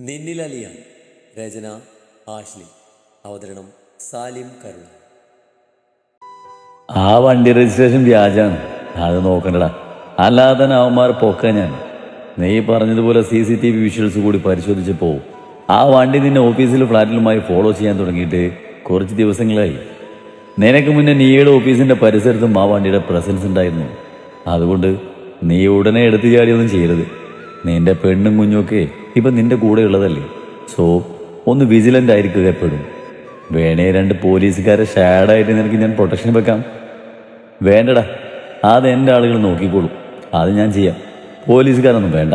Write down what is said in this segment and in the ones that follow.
നിന്നിലലിയ രചന Ashley അവതരണം സാലിം കരുണ ആ വണ്ടി രജിസ്ട്രേഷൻ വ്യാജാണ്. അത് നോക്കണ്ടടാ. അല്ലാതെ അവന്മാർ പൊക്ക ഞാൻ. നീ പറഞ്ഞതുപോലെ C C T V visuals കൂടി പരിശോധിച്ചപ്പോൾ ആ വണ്ടി നിന്നെ ഓഫീസിലും ഫ്ലാറ്റിലുമായി ഫോളോ ചെയ്യാൻ തുടങ്ങിയിട്ട് കുറച്ച് ദിവസങ്ങളായി. നിനക്ക് മുന്നേ നീയുടെ ഓഫീസിന്റെ പരിസരത്തും ആ വണ്ടിയുടെ പ്രസൻസ് ഉണ്ടായിരുന്നു. അതുകൊണ്ട് നീ ഉടനെ എടുത്തു ചാടിയൊന്നും ചെയ്യരുത്. നിന്റെ പെണ്ണും കുഞ്ഞുമൊക്കെ ഇപ്പൊ നിന്റെ കൂടെ ഉള്ളതല്ലേ? സോ ഒന്ന് വിജിലന്റ് ആയിരിക്കുക എപ്പോഴും. വേണേ രണ്ട് പോലീസുകാരെ ഷാഡായിട്ട് നിനക്ക് ഞാൻ പ്രൊട്ടക്ഷൻ വെക്കാം. വേണ്ടടാ അത് എന്റെ ആളുകൾ നോക്കിക്കോളും. അത് ഞാൻ ചെയ്യാം. പോലീസുകാരൊന്നും വേണ്ട.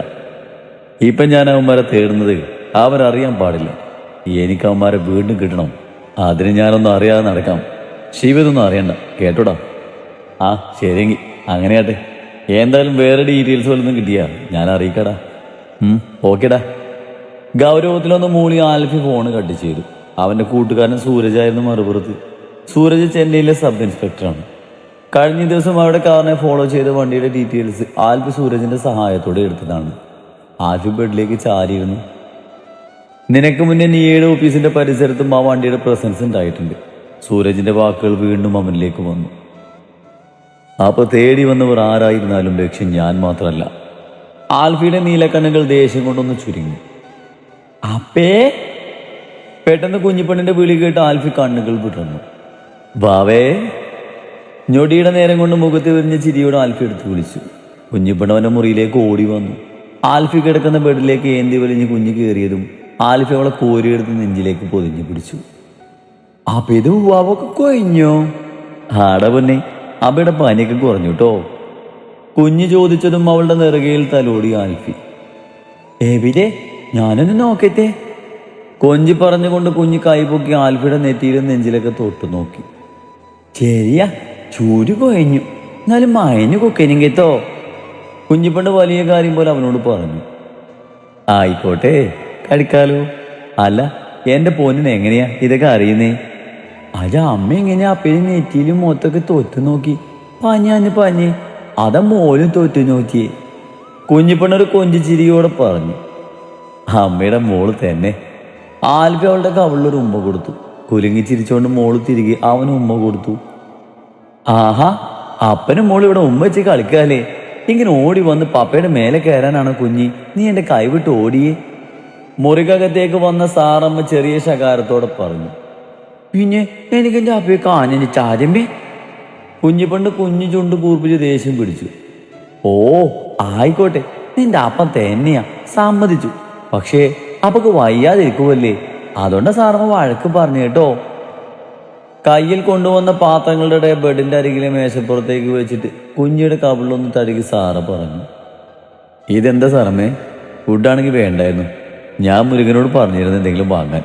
ഇപ്പം ഞാൻ അവന്മാരെ തേടുന്നത് അവരറിയാൻ പാടില്ല. എനിക്ക് അവന്മാരെ വീണ്ടും കിട്ടണം. അതിന് ഞാനൊന്നും അറിയാതെ നടക്കാം. ശിവതൊന്നും അറിയണ്ട. കേട്ടോടാ? ആ ശരിയെങ്കിൽ അങ്ങനെയാട്ടെ. എന്തായാലും വേറെ ഡീറ്റെയിൽസ് വല്ലതും കിട്ടിയാ ഞാൻ അറിയിക്കടാ. ഓക്കേടാ. ഗൗരവത്തിലൊന്ന് മൂളി ആൽഫി ഫോൺ കട്ട് ചെയ്തു. അവന്റെ കൂട്ടുകാരൻ സൂരജായിരുന്നു മറുപുറത്ത്. സൂരജ് ചെന്നൈയിലെ സബ് ഇൻസ്പെക്ടറാണ്. കഴിഞ്ഞ ദിവസം അവിടെ കാറിനെ ഫോളോ ചെയ്ത വണ്ടിയുടെ ഡീറ്റെയിൽസ് ആൽഫി സൂരജിന്റെ സഹായത്തോടെ എടുത്തതാണ്. ആൽഫി ബെഡിലേക്ക് ചാരിയിരുന്നു. നിനക്ക് മുന്നേ നീയുടെ ഓഫീസിന്റെ പരിസരത്തും ആ വണ്ടിയുടെ പ്രസൻസ് ഉണ്ടായിട്ടുണ്ട്. സൂരജിന്റെ വാക്കുകൾ വീണ്ടും അവനിലേക്ക് വന്നു. അപ്പൊ തേടി വന്നവർ ആരായിരുന്നാലും ലക്ഷ്യം ഞാൻ മാത്രമല്ല. ആൽഫിയുടെ നീലക്കണ്ണുകൾ ദേഷ്യം കൊണ്ടൊന്ന് ചുരുങ്ങി. അപ്പേ പെട്ടെന്ന് കുഞ്ഞിപ്പെണ്ണിന്റെ വിളി കേട്ട് ആൽഫി കണ്ണുകൾ വിടർന്നു. വാവേ ഞൊടിയുടെ നേരം കൊണ്ട് മുഖത്ത് വിരിഞ്ഞ ചിരിയോട് ആൽഫി എടുത്ത് വിളിച്ചു. കുഞ്ഞിപ്പെണ്ണ് മുറിയിലേക്ക് ഓടി വന്നു. ആൽഫി കിടക്കുന്ന ബെഡിലേക്ക് ഏന്തി വലിഞ്ഞ് കുഞ്ഞ് കയറിയതും ആൽഫി അവളെ കോരിയെടുത്ത് നെഞ്ചിലേക്ക് പൊതിഞ്ഞു പിടിച്ചു. അപ്പൊ ഇത് വാവൊക്കെ കൊഴിഞ്ഞോ? ആടാ പൊന്നെ അബയുടെ പനിയൊക്കെ കുറഞ്ഞു കേട്ടോ. കുഞ്ഞ് ചോദിച്ചതും അവളുടെ നെറുകയിൽ തലോടി ആൽഫി. എവിടെ? ഞാനൊന്ന് നോക്കട്ടെ. കൊഞ്ചി പറഞ്ഞുകൊണ്ട് കുഞ്ഞ് കൈപൊക്കി ആൽഫിയുടെ നെറ്റിയിലും നെഞ്ചിലൊക്കെ തൊട്ടു നോക്കി. ശരിയാ ചൂര് കൊഴിഞ്ഞു. എന്നാലും മയന് കൊക്കനും കേട്ടോ. കുഞ്ഞിപ്പണ്ട് വലിയ കാര്യം പോലെ അവനോട് പറഞ്ഞു. ആയിക്കോട്ടെ കഴിക്കാലോ അല്ല എന്റെ പൊന്നിന് എങ്ങനെയാ ഇതൊക്കെ അറിയുന്നേ? അല്ല അമ്മ എങ്ങനെയാ അപ്പഴും നെറ്റിയിലും മൊത്തൊക്കെ തൊത്തു നോക്കി? പഞ്ഞാന്ന് പഞ്ഞ്. അതാ മോലും തോറ്റു നോക്കി കുഞ്ഞിപ്പണ്ണൊരു കൊഞ്ചി ചിരിയോടെ പറഞ്ഞു അമ്മയുടെ മോൾ തന്നെ. ആൽബി അവളുടെ കവളിലൊരു ഉമ്മ കൊടുത്തു. കുലുങ്ങി ചിരിച്ചോണ്ട് മോൾ തിരികെ അവന് ഉമ്മ കൊടുത്തു. ആഹാ അപ്പനും മോൾ ഇവിടെ ഉമ്മ വെച്ച് കളിക്കാലേ ഇങ്ങനെ ഓടി വന്ന് പപ്പയുടെ മേലെ കയറാനാണ് കുഞ്ഞി. നീ എന്റെ കൈവിട്ട് ഓടിയേ. മുറികകത്തേക്ക് വന്ന സാറമ്മ ചെറിയ ശകാരത്തോടെ പറഞ്ഞു പിന്നെ എനിക്ക് എന്റെ അപ്പയെ കാഞ്ഞിന് ചാരമ്പേ കുഞ്ഞിപ്പണ്ട് കുഞ്ഞു ചുണ്ട് കൂർപ്പിച്ച് ദേഷ്യം പിടിച്ചു. ഓ ആയിക്കോട്ടെ. നിന്റെ അപ്പൻ തന്നെയാ. സമ്മതിച്ചു. പക്ഷേ അപ്പക്ക് വയ്യാതിരിക്കുമല്ലേ അതുകൊണ്ട് സാറമ്മ വഴക്ക് പറഞ്ഞു കേട്ടോ. കയ്യിൽ കൊണ്ടുവന്ന പാത്രങ്ങളുടെ ബെഡിന്റെ അരികിലെ മേശപ്പുറത്തേക്ക് വെച്ചിട്ട് കുഞ്ഞിയുടെ കവിളിലൊന്ന് തടുകി സാറ പറഞ്ഞു. ഇതെന്താ സാറമ്മേ ഫുഡാണെങ്കിൽ വേണ്ടായിരുന്നു. ഞാൻ മുരുകനോട് പറഞ്ഞിരുന്നു എന്തെങ്കിലും വാങ്ങാൻ.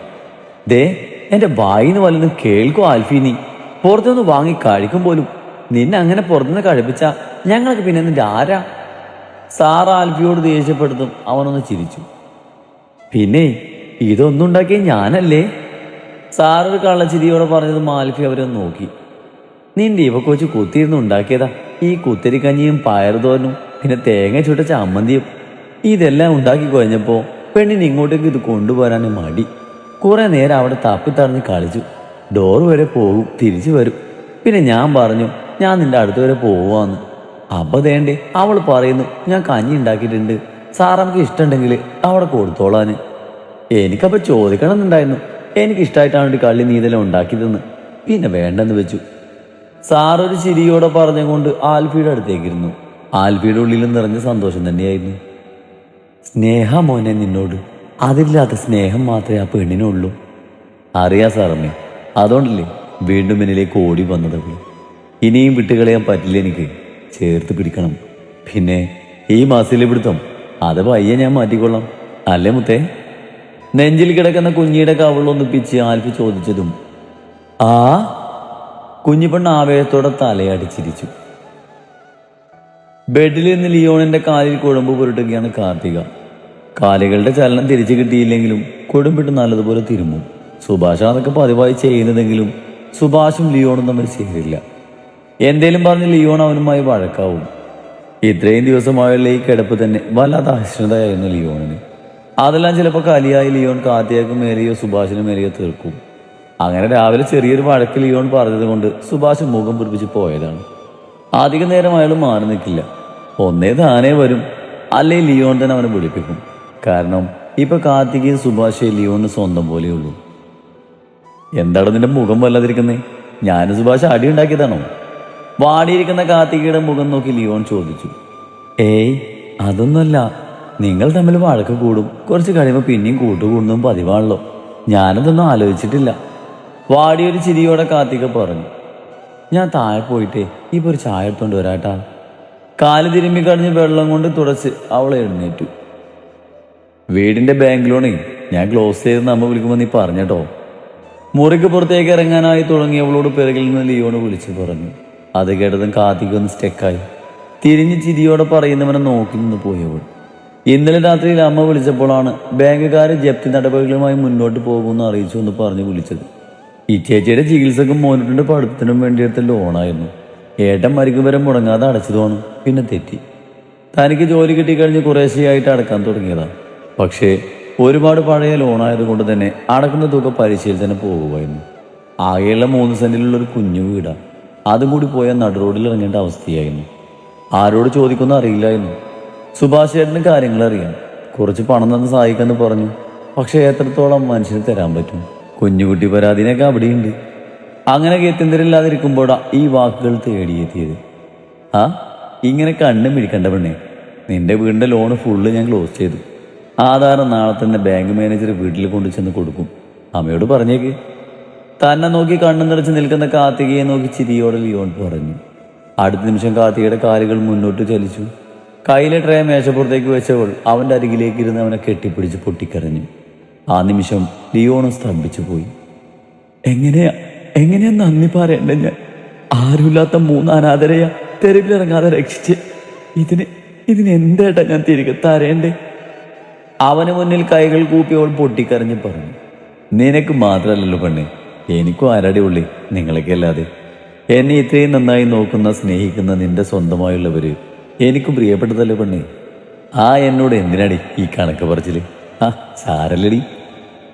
ദേ എന്റെ വായിന്ന് വല്ലതും കേൾക്കും ആൽഫീനി പുറത്തുനിന്ന് വാങ്ങി കഴിക്കും പോലും. നിന്നെ അങ്ങനെ പുറത്തുനിന്ന് കഴിപ്പിച്ച ഞങ്ങൾക്ക് പിന്നെ നിന്റെ ആരാ? സാറ ആൽഫിയോട് ദേഷ്യപ്പെടുത്തും അവനൊന്ന് ചിരിച്ചു. പിന്നെ ഇതൊന്നും ഉണ്ടാക്കിയ ഞാനല്ലേ? സാറൊരു കള്ളച്ചിരിയോടെ പറഞ്ഞതും ആൽഫി അവരെ നോക്കി. നിന്റെ ഇവ കൊച്ചു കുത്തിയിരുന്ന് ഉണ്ടാക്കിയതാ. ഈ കുത്തിരിക്കഞ്ഞിയും പയറുതോരനും പിന്നെ തേങ്ങ ചുട്ട ചമ്മന്തിയും ഇതെല്ലാം ഉണ്ടാക്കി കഴിഞ്ഞപ്പോൾ പെണ്ണിന് ഇങ്ങോട്ടേക്ക് ഇത് കൊണ്ടുപോരാൻ മടി. കുറേ നേരം അവിടെ തപ്പിത്തടഞ്ഞ് കളിച്ചു. ഡോർ വരെ പോകും തിരിച്ചു വരും. പിന്നെ ഞാൻ പറഞ്ഞു ഞാൻ നിന്റെ അടുത്ത് വരെ പോവാന്ന്. അപ്പൊ തേണ്ടേ അവൾ പറയുന്നു ഞാൻ കഞ്ഞി ഉണ്ടാക്കിയിട്ടുണ്ട്. സാറമ്മക്ക് ഇഷ്ടമുണ്ടെങ്കിൽ അവിടെ കൊടുത്തോളാന്. എനിക്കപ്പൊ ചോദിക്കണം എന്നുണ്ടായിരുന്നു എനിക്ക് ഇഷ്ടമായിട്ടാണ് ഒരു കള്ളി നീതല ഉണ്ടാക്കിയതെന്ന്. പിന്നെ വേണ്ടെന്ന് വെച്ചു. സാറൊരു ചിരിയോടെ പറഞ്ഞുകൊണ്ട് ആൽഫിയുടെ അടുത്തേക്കിരുന്നു ആൽഫിയുടെ ഉള്ളിൽ നിറഞ്ഞ സന്തോഷം തന്നെയായിരുന്നു. സ്നേഹ മോനെ നിന്നോട്. അതില്ലാത്ത സ്നേഹം മാത്രമേ ആ പെണ്ണിനുള്ളൂ. അറിയാ സാറമ്മേ അതുകൊണ്ടല്ലേ വീണ്ടും എന്നിലേക്ക് ഓടി വന്നത്. അവൾ ഇനിയും വിട്ടുകളയാൻ പറ്റില്ല എനിക്ക്. ചേർത്ത് പിടിക്കണം. പിന്നെ ഈ മാസത്തിലെ പിടുത്തം. അത് പയ്യെ ഞാൻ മാറ്റിക്കൊള്ളാം. അല്ലേ മുത്തേ? നെഞ്ചിൽ കിടക്കുന്ന കുഞ്ഞിയുടെ കവളൊന്ന് പിച്ച് ആൽഫി ചോദിച്ചതും ആ? കുഞ്ഞിപ്പെണ്ണ് ആവേശത്തോടെ തലയടിച്ചിരിച്ചു. ബെഡിൽ നിന്ന് ലിയോണിന്റെ കാലിൽ കുഴമ്പ് പുരട്ടുകയാണ് കാർത്തിക. കാലുകളുടെ ചലനം തിരിച്ചു കിട്ടിയില്ലെങ്കിലും കുടുംബിട്ട് നല്ലതുപോലെ തിരുമ്മും സുഭാഷ് അതൊക്കെ പതിവായി ചെയ്യുന്നതെങ്കിലും സുഭാഷും ലിയോണും തമ്മിൽ ചേരില്ല. എന്തേലും പറഞ്ഞ് ലിയോൺ അവനുമായി വഴക്കാവും? ഇത്രയും ദിവസമായുള്ള ഈ കിടപ്പ് തന്നെ വല്ലാത്ത അശ്രദ്ധയായിരുന്നു ലിയോണിന്. അതെല്ലാം ചിലപ്പോൾ കലിയായി ലിയോൺ കാത്തിയാക്കും മേലെയോ സുഭാഷിനും മേലെയോ തീർക്കും. അങ്ങനെ രാവിലെ ചെറിയൊരു വഴക്ക് ലിയോൺ പറഞ്ഞത് കൊണ്ട് സുഭാഷ് മുഖം പിടിപ്പിച്ച് പോയതാണ്. അധിക നേരം അയാൾ മാറി നിൽക്കില്ല. ഒന്നേ താനേ വരും. അല്ലേ ലിയോൺ തന്നെ അവനെ വിളിപ്പിക്കും. കാരണം ഇപ്പൊ കാർത്തികയും സുഭാഷേ ലിയോണിന് സ്വന്തം പോലെയുള്ളൂ എന്താണ് നിന്റെ മുഖം വല്ലാതിരിക്കുന്നേ? ഞാനും സുഭാഷ് അടി ഉണ്ടാക്കിയതാണോ? വാടിയിരിക്കുന്ന കാർത്തികയുടെ മുഖം നോക്കി ലിയോൺ ചോദിച്ചു. ഏയ് അതൊന്നുമല്ല. നിങ്ങൾ തമ്മിൽ വഴക്ക് കൂടും. കുറച്ച് കഴിയുമ്പോൾ പിന്നെയും കൂട്ടുകൂടുന്നതും പതിവാണല്ലോ. ഞാനതൊന്നും ആലോചിച്ചിട്ടില്ല. വാടിയൊരു ചിരിയോടെ കാർത്തിക പറഞ്ഞു. ഞാൻ താഴെ പോയിട്ടേ ഇപ്പൊ ഒരു ചായ എടുത്തോണ്ട് വരാട്ടാ. കാൽ തിരുമ്മി കളഞ്ഞ് വെള്ളം കൊണ്ട് തുടച്ച് അവളെ എഴുന്നേറ്റു. വീടിന്റെ ബാങ്ക് ലോണേ ഞാൻ ക്ലോസ് ചെയ്ത് നമ്മ വിളിക്കുമ്പോൾ നീ പറഞ്ഞട്ടോ മുറിക്ക് പുറത്തേക്ക് ഇറങ്ങാനായി തുടങ്ങിയവളോട് പിറകിൽ നിന്ന് ലിയോണ് വിളിച്ചു പറഞ്ഞു. അത് കേട്ടതും കാത്തിക്കൊന്ന് സ്റ്റെക്കായി. തിരിഞ്ഞ് ചിരിയോടെ പറയുന്നവനെ നോക്കി നിന്ന് പോയവൾ. ഇന്നലെ രാത്രിയിൽ അമ്മ വിളിച്ചപ്പോഴാണ് ബാങ്കുകാർ ജപ്തി നടപടികളുമായി മുന്നോട്ട് പോകുമെന്ന് അറിയിച്ചു എന്ന് പറഞ്ഞ് വിളിച്ചത്. ഈ ചേച്ചിയുടെ ചികിത്സക്കും മോനിട്ടുണ്ട് പഠിത്തത്തിനും വേണ്ടിയെടുത്ത ലോണായിരുന്നു. ഏട്ടൻ മരിക്കും വരെ മുടങ്ങാതെ അടച്ചതുമാണ് പിന്നെ തെറ്റി. തനിക്ക് ജോലി കിട്ടിക്കഴിഞ്ഞ് കുറേശ്ശെയായിട്ട് അടക്കാൻ തുടങ്ങിയതാണ് പക്ഷേ ഒരുപാട് പഴയ ലോണായതുകൊണ്ട് തന്നെ അടക്കുന്ന തുക പലിശയിൽ തന്നെ പോകുമായിരുന്നു. ആകെയുള്ള മൂന്ന് സെന്റിലുള്ള ഒരു കുഞ്ഞു വീടാ. അതും കൂടി പോയാൽ നടുറോഡിൽ ഇറങ്ങേണ്ട അവസ്ഥയായിരുന്നു. ആരോട് ചോദിക്കുന്ന അറിയില്ലായിരുന്നു. സുഭാഷ് ചേട്ടന് കാര്യങ്ങൾ അറിയാം കുറച്ച് പണം തന്ന് സഹായിക്കാന്ന് പറഞ്ഞു. പക്ഷേ എത്രത്തോളം മനുഷ്യന് തരാൻ പറ്റും? കുഞ്ഞുകുട്ടി പരാതിനൊക്കെ അവിടെയുണ്ട്. അങ്ങനെ ഗത്യന്തരില്ലാതിരിക്കുമ്പോഴാ ഈ വാക്കുകൾ തേടിയെത്തിയത്. ആ ഇങ്ങനെ കണ്ണും പിടിക്കണ്ട പെണ്ണേ. നിന്റെ വീടിന്റെ ലോണ് ഫുള്ള് ഞാൻ ക്ലോസ് ചെയ്തു. ആധാരം നാളെ തന്നെ ബാങ്ക് മാനേജർ വീട്ടിൽ കൊണ്ടു ചെന്ന് കൊടുക്കും. അമ്മയോട് പറഞ്ഞേക്ക്. തന്നെ നോക്കി കണ്ണു നിറച്ച് നിൽക്കുന്ന കാർത്തികയെ നോക്കി ചിരിയോടെ ലിയോൺ പറഞ്ഞു. അടുത്ത നിമിഷം കാർത്തികയുടെ കാലുകൾ മുന്നോട്ട് ചലിച്ചു. കയ്യിലെ ട്രേ മേശപ്പുറത്തേക്ക് വെച്ചവൾ അവന്റെ അരികിലേക്ക് ഇരുന്ന് അവനെ കെട്ടിപ്പിടിച്ച് പൊട്ടിക്കരഞ്ഞു. ആ നിമിഷം ലിയോണും സ്തംഭിച്ചു പോയി. എങ്ങനെയാ? എങ്ങനെയാ നന്ദി പറയണ്ടേ ഞാൻ? ആരുമില്ലാത്ത മൂന്ന് അനാഥരയാ തെരുവിലിറങ്ങാതെ രക്ഷിച്ച്. ഇതിന് ഇതിന് എന്തേട്ടാ ഞാൻ തിരികെ തരേണ്ടേ? അവന് മുന്നിൽ കൈകൾ കൂപ്പി അവൾ പൊട്ടിക്കരഞ്ഞ് പറഞ്ഞു. നിനക്ക് മാത്രമല്ലല്ലോ പെണ്ണ്. എനിക്കും ആരാടി ഉള്ളി? നിങ്ങളൊക്കെ അല്ലാതെ. എന്നെ ഇത്രയും നന്നായി നോക്കുന്ന സ്നേഹിക്കുന്ന നിന്റെ സ്വന്തമായുള്ളവര് എനിക്കും പ്രിയപ്പെട്ടതല്ലേ പെണ്ണി? ആ എന്നോട് എന്തിനാടി ഈ കണക്ക് പറച്ചിൽ? ആ സാരല്ലടി.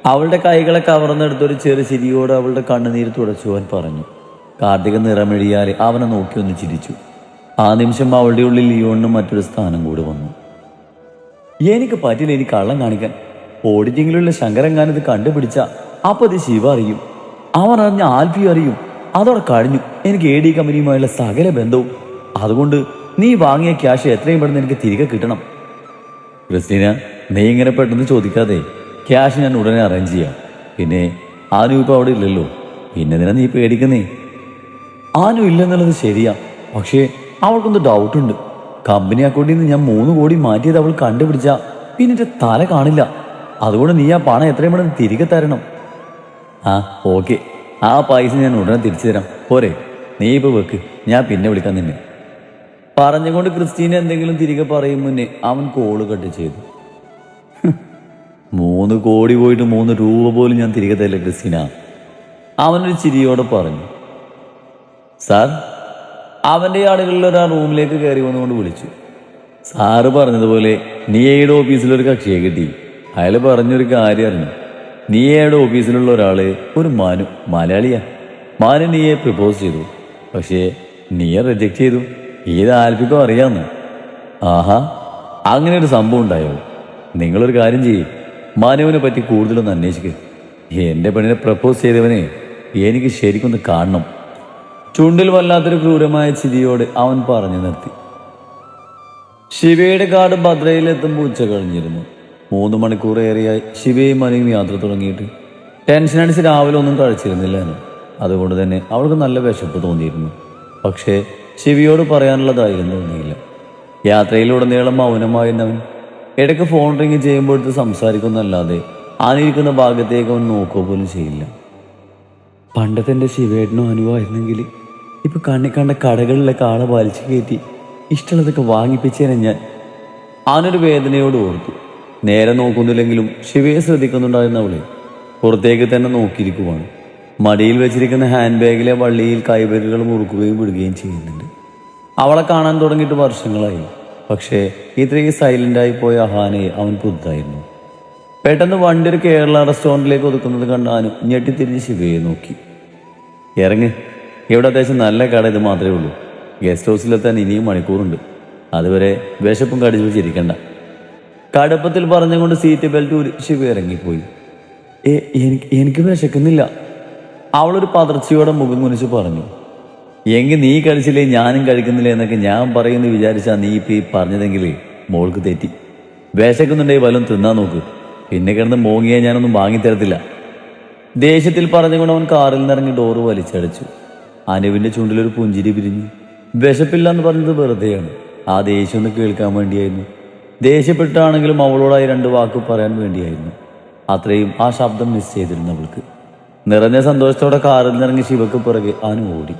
അവളുടെ കൈകളെ കവർന്നെടുത്തൊരു ചെറു ചിരിയോട് അവളുടെ കണ്ണുനീര് തുടച്ചുവാൻ പറഞ്ഞു. കാർത്തിക നിറമെഴിയാലെ അവനെ നോക്കി ഒന്ന് ചിരിച്ചു. ആ നിമിഷം അവളുടെ ഉള്ളിൽ ലിയോണിന് മറ്റൊരു സ്ഥാനം കൂടി വന്നു. എനിക്ക് പറ്റില്ല എനിക്ക് കള്ളം കാണിക്കാൻ. ഓഡിറ്റിങ്ങിലുള്ള ശങ്കരൻ ഇത് കണ്ടുപിടിച്ച അപ്പൊ ഇത് ശിവ അറിയും. അവൻ അറിഞ്ഞ ആൽഫി അറിയും. അതോടെ കഴിഞ്ഞു. എനിക്ക് എ ഡി കമ്പനിയുമായുള്ള സകല ബന്ധവും. അതുകൊണ്ട് നീ വാങ്ങിയ ക്യാഷ് എത്രയും പെട്ടെന്ന് എനിക്ക് തിരികെ കിട്ടണം. ക്രിസ്റ്റീന നീ ഇങ്ങനെ പെട്ടെന്ന് ചോദിക്കാതെ ക്യാഷ് ഞാൻ ഉടനെ അറേഞ്ച് ചെയ്യാം. പിന്നെ ആനു ഇപ്പൊ അവിടെ ഇല്ലല്ലോ. പിന്നെ എന്തിനാ നീ പേടിക്കുന്നേ? ആനു ഇല്ലെന്നുള്ളത് ശരിയാ. പക്ഷേ അവൾക്കൊന്ന് ഡൗട്ടുണ്ട് കമ്പനി അക്കൗണ്ടിൽ നിന്ന് ഞാൻ മൂന്ന് കോടി മാറ്റിയത് അവൾ കണ്ടുപിടിച്ച. പിന്നെ തല കാണില്ല. അതുകൊണ്ട് നീ ആ പണം എത്രയും പെട്ടെന്ന് തിരികെ തരണം. ആ ഓക്കെ. ആ പൈസ ഞാൻ ഉടനെ തിരിച്ചു തരാം. പോരെ. നീ ഇപ്പൊ വെക്ക്. ഞാൻ പിന്നെ വിളിക്കാൻ നിന്നെ. പറഞ്ഞുകൊണ്ട് ക്രിസ്റ്റീന എന്തെങ്കിലും തിരികെ പറയും മുന്നേ അവൻ കോൾ കട്ട് ചെയ്തു. മൂന്ന് കോടി പോയിട്ട് മൂന്ന് രൂപ പോലും ഞാൻ തിരികെ തരില്ല ക്രിസ്റ്റീന. അവനൊരു ചിരിയോടെ പറഞ്ഞു. സാർ അവന്റെ ആളുകളിൽ ഒരാൾ റൂമിലേക്ക് കയറി വന്നുകൊണ്ട് വിളിച്ചു. സാറ് പറഞ്ഞതുപോലെ നീ ഓഫീസിൽ ഓഫീസിലൊരു കക്ഷിയെ കിട്ടി? അയാൾ പറഞ്ഞൊരു കാര്യം അറിഞ്ഞു. നിയയുടെ ഓഫീസിലുള്ള ഒരാൾ ഒരു മാനു മലയാളിയാ മാനു നീയെ പ്രപ്പോസ് ചെയ്തു. പക്ഷേ നീയെ റിജക്ട് ചെയ്തു. ഏത് ആൽപ്പിക്കോ അറിയാന്ന്. ആഹാ അങ്ങനെ ഒരു സംഭവം ഉണ്ടായോ? നിങ്ങളൊരു കാര്യം ചെയ്യേ. മാനുവിനെ പറ്റി കൂടുതലൊന്ന് അന്വേഷിക്കുക എന്റെ പെണ്ണിനെ പ്രപ്പോസ് ചെയ്തവനെ എനിക്ക് ശരിക്കൊന്ന് കാണണം. ചുണ്ടിൽ വല്ലാത്തൊരു ക്രൂരമായ ചിരിയോട് അവൻ പറഞ്ഞു നിർത്തി. ശിവയുടെ കാട് ഭദ്രയിലെത്തുമ്പോൾ ഉച്ച കഴിഞ്ഞിരുന്നു. മൂന്ന് മണിക്കൂർ ഏറെയായി ശിവയും മനയും യാത്ര തുടങ്ങിയിട്ട്. ടെൻഷൻ അടിച്ച് രാവിലെ ഒന്നും കഴിച്ചിരുന്നില്ല എന്ന് അതുകൊണ്ട് തന്നെ അവൾക്ക് നല്ല വിശപ്പ് തോന്നിയിരുന്നു. പക്ഷേ ശിവിയോട് പറയാനുള്ളതായിരുന്നു തോന്നിയില്ല യാത്രയിലുടനീളം മൗനമായിരുന്നവൻ ഇടയ്ക്ക് ഫോൺ റിങ് ചെയ്യുമ്പോഴത്തെ സംസാരിക്കുന്നല്ലാതെ ആനിരിക്കുന്ന ഭാഗത്തേക്ക് അവൻ നോക്കുക പോലും ചെയ്യില്ല. പണ്ടത്തെ എന്റെ ശിവേട്ടനും അനുവായിരുന്നെങ്കിൽ ഇപ്പൊ കണ്ണി കണ്ട കടകളിലെ കാള വലിച്ചു കയറ്റി ഇഷ്ടമുള്ളതൊക്കെ വാങ്ങിപ്പിച്ചേനെ ഞാൻ. ആനൊരു വേദനയോട് ഓർത്തു. നേരെ നോക്കുന്നില്ലെങ്കിലും ശിവയെ ശ്രദ്ധിക്കുന്നുണ്ടായിരുന്ന അവളെ. പുറത്തേക്ക് തന്നെ നോക്കിയിരിക്കുവാണ്. മടിയിൽ വെച്ചിരിക്കുന്ന ഹാൻഡ് ബാഗിലെ വള്ളിയിൽ കൈബരുകൾ മുറുക്കുകയും വിടുകയും ചെയ്യുന്നുണ്ട്. അവളെ കാണാൻ തുടങ്ങിയിട്ട് വർഷങ്ങളായി. പക്ഷേ ഇത്രയും സൈലന്റായി പോയ അഹാനയെ അവൻ പുതുതായിരുന്നു പെട്ടെന്ന് വണ്ടി ഒരു കേരള റെസ്റ്റോറന്റിലേക്ക് ഒതുക്കുന്നത് കണ്ട് അനു ഞെട്ടിത്തിരിഞ്ഞ് ശിവയെ നോക്കി. ഇറങ്ങ്. ഇവിടെ അത്യാവശ്യം നല്ല കട ഇത് മാത്രമേ ഉള്ളൂ. ഗസ്റ്റ് ഹൗസിലെത്താൻ ഇനിയും മണിക്കൂറുണ്ട്. അതുവരെ വിശപ്പും കടിച്ചു വെച്ചിരിക്കണ്ട. കടുപ്പത്തിൽ പറഞ്ഞുകൊണ്ട് സീറ്റ് ബെൽറ്റ് ഊരി ശിവ ഇറങ്ങിപ്പോയി. ഏ എനിക്ക് എനിക്ക് വിശക്കുന്നില്ല. അവളൊരു പതർച്ചയോടെ മുഖം കുനിച്ച് പറഞ്ഞു. എങ്കിൽ നീ കഴിച്ചില്ലേ ഞാനും കഴിക്കുന്നില്ല എന്നൊക്കെ ഞാൻ പറയുമെന്ന് വിചാരിച്ചാ നീ ഇപ്പം ഈ പറഞ്ഞതെങ്കിൽ മോൾക്ക് തെറ്റി. വിശക്കുന്നുണ്ടെങ്കിൽ വല്ലതും തിന്നാൻ നോക്ക്. പിന്നെ കിടന്ന് മോങ്ങിയാൽ ഞാനൊന്നും വാങ്ങിത്തരത്തില്ല. ദേഷ്യത്തിൽ പറഞ്ഞുകൊണ്ട് അവൻ കാറിൽ നിന്നിറങ്ങി ഡോറ് വലിച്ചടച്ചു. അനുവിന്റെ ചുണ്ടിലൊരു പുഞ്ചിരി പിരിഞ്ഞു. വിശപ്പില്ല എന്ന് പറഞ്ഞത് വെറുതെയാണ്. ആ ദേഷ്യം ഒന്ന് കേൾക്കാൻ വേണ്ടിയായിരുന്നു. ദേഷ്യപ്പെട്ടാണെങ്കിലും അവളോടായി രണ്ട് വാക്ക് പറയാൻ വേണ്ടിയായിരുന്നു. അത്രയും ആ ശബ്ദം മിസ് ചെയ്തിരുന്നു അവൾക്ക് നിറഞ്ഞ സന്തോഷത്തോടെ കാറിൽ നിന്നിറങ്ങി ശിവക്ക് പുറകെ അനു ഓടി.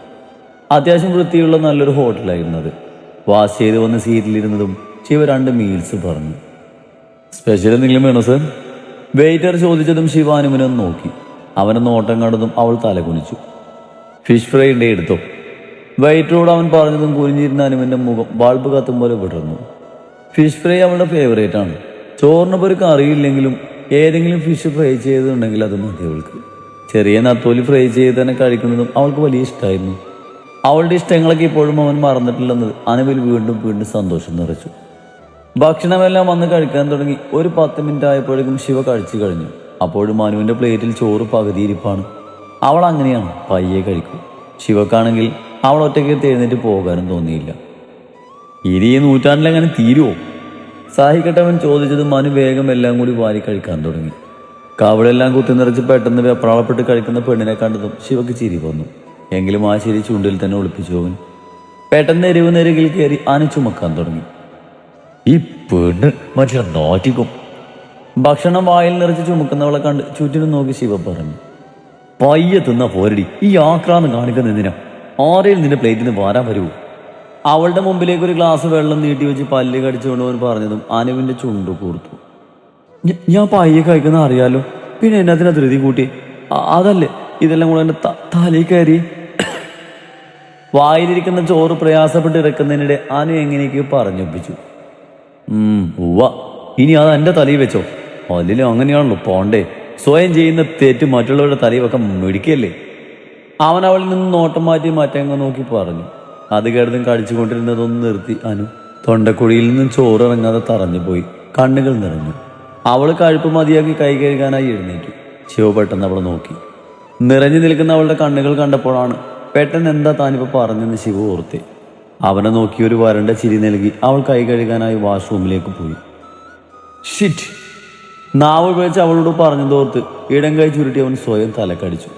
അത്യാവശ്യം വൃത്തിയുള്ള നല്ലൊരു ഹോട്ടലായിരുന്നു അത്. വാഷ് ചെയ്ത് വന്ന് സീറ്റിലിരുന്നതും ശിവ രണ്ട് മീൽസ് പറഞ്ഞു. സ്പെഷ്യൽ എന്തെങ്കിലും വേണോ സർ വെയിറ്റർ ചോദിച്ചതും ശിവ ഒന്ന് നോക്കി. അവനെ നോട്ടം കണ്ടതും അവൾ തല കുനിച്ചു ഫിഷ് ഫ്രൈ ഉണ്ടേ എടുത്തോ വെയിറ്ററോട് അവൻ പറഞ്ഞതും കുനിഞ്ഞിരുന്ന അനുവിന്റെ മുഖം ബൾബ് കത്തും പോലെ വിടർന്നു. ഫിഷ് ഫ്രൈ അവളുടെ ഫേവറേറ്റ് ആണ്. ചോറിനൊപ്പം ഒരു കറിയില്ലെങ്കിലും ഏതെങ്കിലും ഫിഷ് ഫ്രൈ ചെയ്തിട്ടുണ്ടെങ്കിൽ അത് മതി അവൾക്ക്. ചെറിയ നത്തോലി ഫ്രൈ ചെയ്ത് തന്നെ കഴിക്കുന്നതും അവൾക്ക് വലിയ ഇഷ്ടമായിരുന്നു അവളുടെ ഇഷ്ടങ്ങളൊക്കെ ഇപ്പോഴും അവൻ മറന്നിട്ടില്ലെന്നത് അനുവിൽ വീണ്ടും വീണ്ടും സന്തോഷം നിറച്ചു. ഭക്ഷണമെല്ലാം വന്ന് കഴിക്കാൻ തുടങ്ങി ഒരു പത്ത് മിനിറ്റ് ആയപ്പോഴേക്കും ശിവ കഴിച്ചു കഴിഞ്ഞു. അപ്പോഴും മനുവിന്റെ പ്ലേറ്റിൽ ചോറ് പകുതിയിരിപ്പാണ് അവൾ അങ്ങനെയാണ് പയ്യെ കഴിക്കും ശിവക്കാണെങ്കിൽ അവൾ ഒറ്റയ്ക്ക് എഴുന്നേറ്റ് പോകാനും തോന്നിയില്ല. ഇനി ഈ നൂറ്റാണ്ടിൽ അങ്ങനെ തീരുവോ? സാഹിക്കട്ടവൻ ചോദിച്ചത് മനു വേഗം എല്ലാം കൂടി വാരി കഴിക്കാൻ തുടങ്ങി. കവളെല്ലാം കുത്തി നിറച്ച് പെട്ടെന്ന് വെപ്രാളപ്പെട്ട് കഴിക്കുന്ന പെണ്ണിനെ കണ്ടതും ശിവക്ക് ചിരി വന്നു. എങ്കിലും ആ ചിരി ചുണ്ടിൽ തന്നെ ഒളിപ്പിച്ചു അവൻ. പെട്ടെന്ന് എരിവ് നെരുകിൽ കയറി ആന ചുമക്കാൻ തുടങ്ങി. ഈ പെണ്ണ് മറ്റേ നോറ്റിക്കും. ഭക്ഷണം വായിൽ നിറച്ച് ചുമക്കുന്നവളെ കണ്ട് ചുറ്റിനും നോക്കി ശിവ പറഞ്ഞു. പയ്യെ തിന്ന പോരടി. ഈ ആക്രാന്ന് കാണിക്കുന്ന എന്തിനാ? ആരെയും നിന്റെ പ്ലേറ്റിൽ വാരാൻ വരുമോ അവളുടെ മുമ്പിലേക്ക് ഒരു ഗ്ലാസ് വെള്ളം നീട്ടി വെച്ച് പല്ല് കടിച്ചുകൊണ്ട് അവൻ പറഞ്ഞതും അനുവിന്റെ ചുണ്ടു കൂർത്തു. ഞാൻ പയ്യെ കഴിക്കുന്ന അറിയാലോ. പിന്നെ എന്നതിനാ ധൃതി കൂട്ടി. അതല്ലേ? ഇതെല്ലാം കൂടെ എന്റെ തലയിൽ കയറി. വായിലിരിക്കുന്ന ചോറ് പ്രയാസപ്പെട്ട് ഇറക്കുന്നതിനിടെ അനു എങ്ങനെയൊക്കെ പറഞ്ഞൊപ്പിച്ചു. ഉവ്വ. ഇനി അത് എന്റെ തലയിൽ വെച്ചോ. അതിലും അങ്ങനെയാണല്ലോ പോണ്ടേ. സ്വയം ചെയ്യുന്ന തെറ്റ് മറ്റുള്ളവരുടെ തലയിൽ വെക്കാൻ മിടിക്കല്ലേ അവൻ അവളിൽ നിന്ന് നോട്ടം മാറ്റി മാറ്റങ്ങ് നോക്കി പറഞ്ഞു. അത് കേട്ടതും കടിച്ചുകൊണ്ടിരുന്നതൊന്ന് നിർത്തി അനു. തൊണ്ടക്കുഴിയിൽ നിന്നും ചോറ് ഇറങ്ങാതെ തറഞ്ഞു പോയി. കണ്ണുകൾ നിറഞ്ഞു. അവൾ കഴുപ്പ് മതിയാക്കി കൈ കഴുകാനായി എഴുന്നേറ്റു. ശിവ പെട്ടെന്ന് അവളെ നോക്കി. നിറഞ്ഞു നിൽക്കുന്ന അവളുടെ കണ്ണുകൾ കണ്ടപ്പോഴാണ് പെട്ടെന്ന് എന്താ താനിപ്പോ പറഞ്ഞെന്ന് ശിവ ഓർത്തി. അവനെ നോക്കി ഒരു വരണ്ട ചിരി നൽകി അവൾ കൈ കഴുകാനായി വാഷ്റൂമിലേക്ക് പോയി. ഷിറ്റ് നാവ് ഉപയോഗിച്ച് അവളോട് പറഞ്ഞതോർത്ത് ഇടം കൈ ചുരുട്ടി അവൻ സ്വയം തലക്കടിച്ചു.